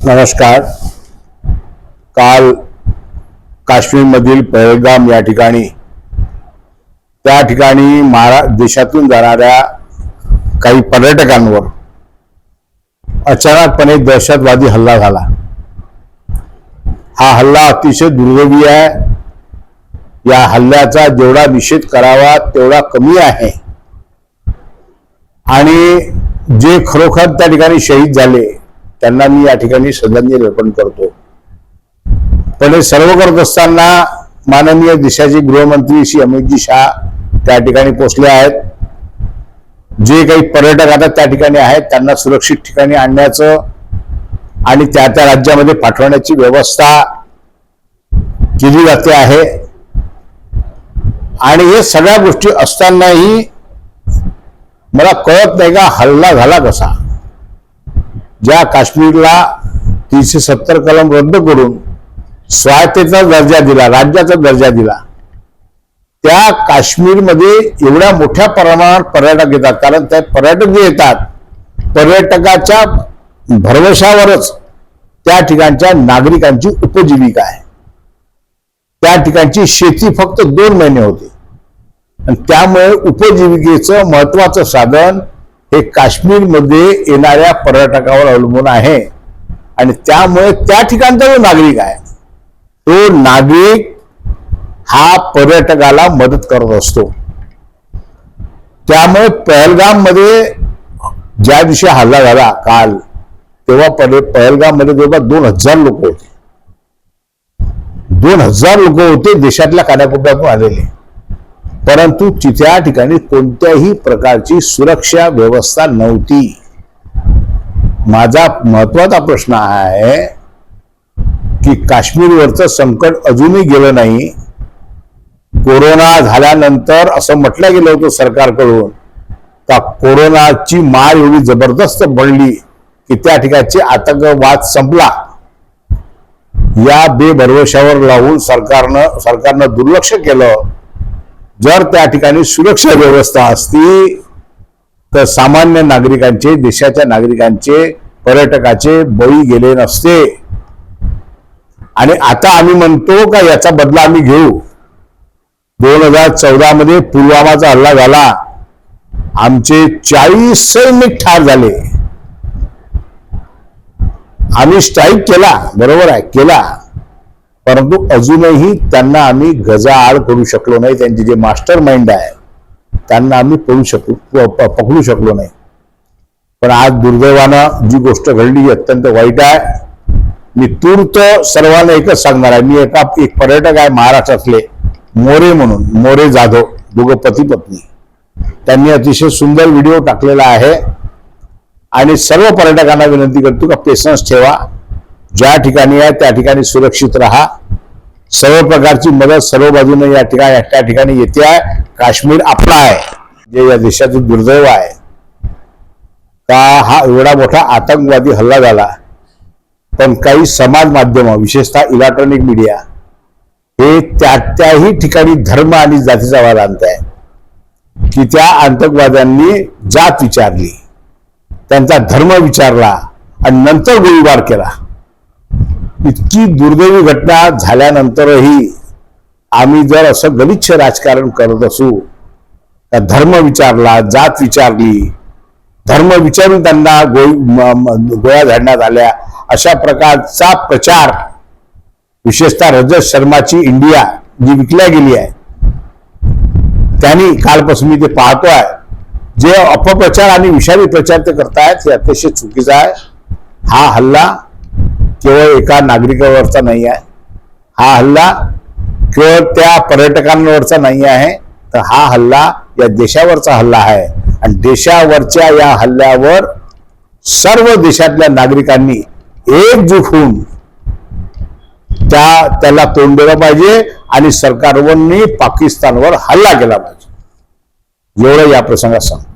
नमस्कार. काल काश्मीरमधील पहलगाम या ठिकाणी त्या ठिकाणी महारा देशातून जाणाऱ्या काही पर्यटकांवर अचानकपणे दहशतवादी हल्ला झाला. हा हल्ला अतिशय दुर्दैवी आहे. या हल्ल्याचा जेवढा निषेध करावा तेवढा कमी आहे. आणि जे खरोखर त्या ठिकाणी शहीद झाले त्यांना मी या ठिकाणी श्रद्धांजली अर्पण करतो. पण हे सर्व करत असताना माननीय देशाचे गृहमंत्री श्री अमितजी शहा त्या ठिकाणी पोचले आहेत. जे काही पर्यटक आता त्या ठिकाणी आहेत त्यांना सुरक्षित ठिकाणी आणण्याचं आणि त्या त्या राज्यामध्ये पाठवण्याची व्यवस्था केली जाते आहे. आणि हे सगळ्या गोष्टी असतानाही मला कळत नाही का हल्ला झाला कसा? ज्या काश्मीरला तीनशे सत्तर कलम रद्द करून स्वायत्तेचा दर्जा दिला राज्याचा दर्जा दिला त्या काश्मीरमध्ये एवढ्या मोठ्या प्रमाणात पर्यटक येतात. कारण त्या पर्यटक जे येतात पर्यटकाच्या भरवशावरच त्या ठिकाणच्या नागरिकांची उपजीविका आहे. त्या ठिकाणची शेती फक्त दोन महिने होते. आणि त्यामुळे उपजीविकेचं महत्वाचं साधन हे काश्मीरमध्ये येणाऱ्या पर्यटकावर अवलंबून आहे. आणि त्यामुळे त्या ठिकाणचा जो नागरिक आहे तो नागरिक हा पर्यटकाला मदत करत असतो. त्यामुळे पहलगाममध्ये ज्या दिवशी हल्ला झाला काल तेव्हा पहलगाममध्ये जवळपास दोन हजार लोक होते. दोन हजार लोक होते देशातल्या कानाकोपऱ्यातून आलेले. परंतु त्या ठिकाणी कोणत्याही प्रकारची सुरक्षा व्यवस्था नव्हती. माझा महत्त्वाचा प्रश्न आहे की काश्मीरवरचं संकट अजूनही गेलं नाही. कोरोना झाल्यानंतर असं म्हटलं गेलं होतं सरकारकडून का कोरोनाची मार एवढी जबरदस्त पडली की त्या ठिकाणची आतंकवाद संपला. या बेभरवशावर लावून सरकारनं सरकारनं दुर्लक्ष केलं. जर त्या ठिकाणी सुरक्षा व्यवस्था असती तर सामान्य नागरिकांचे देशाच्या नागरिकांचे पर्यटकाचे बळी गेले नसते. आणि आता आम्ही म्हणतो का याचा बदला आम्ही घेऊ. दोन हजार चौदा मध्ये पुलवामाचा हल्ला झाला. आमचे चाळीस सैनिक ठार झाले. आम्ही स्ट्राईक केला बरोबर आहे केला. परंतु अजूनही त्यांना आम्ही गजा आड करू शकलो नाही. त्यांचे जे मास्टर माइंड आहे त्यांना आम्ही पळू शकू प- प- पकडू शकलो नाही. पण आज दुर्दैवानं जी गोष्ट घडली ही अत्यंत वाईट आहे. मी तूर्त सर्वांना एकच सांगणार आहे. मी एका एक पर्यटक आहे महाराष्ट्रातले मोरे म्हणून मोरे जाधव दोघं पती पत्नी त्यांनी अतिशय सुंदर व्हिडिओ टाकलेला आहे. आणि सर्व पर्यटकांना विनंती करतो का पेशन्स ठेवा. ज्या ठिकाणी आहे त्या ठिकाणी सुरक्षित राहा. सर्व प्रकारची मदत सर्व बाजूने या ठिकाणी त्या ठिकाणी येते आहे. काश्मीर आपला आहे. जे या देशाचं दुर्दैव आहे. का हा एवढा मोठा आतंकवादी हल्ला झाला. पण काही समाज माध्यम विशेषतः इलेक्ट्रॉनिक मीडिया हे त्या त्याही ठिकाणी धर्म आणि जातीचा वाद आणत आहे की त्या आतंकवाद्यांनी जात विचारली. त्यांचा धर्म विचारला आणि नंतर गोळीबार केला. इतकी दुर्दैवी घटना झाल्यानंतरही आम्ही जर असं गलिच्छ राजकारण करत असू तर धर्म विचारला जात विचारली धर्म विचारून त्यांना गोळी म- गोळ्या झाडण्यात आल्या. अशा प्रकारचा प्रचार विशेषतः रजत शर्माची इंडिया जी विकल्या गेली आहे त्यांनी कालपासून मी ते पाहतोय जे अपप्रचार आणि विषारी प्रचार ते करतायत हे अतिशय चुकीचा आहे. हा हल्ला केवळ एका नागरिकावरचा नाही आहे. हा हल्ला केवळ त्या पर्यटकांवरचा नाही आहे तर हा हल्ला या देशावरचा हल्ला आहे. आणि देशावरच्या या हल्ल्यावर सर्व देशातल्या नागरिकांनी एकजूट होऊन त्या त्याला तोंड दिलं पाहिजे आणि सरकारवरनी पाकिस्तानवर हल्ला केला पाहिजे. एवढं या प्रसंगात सांगतो.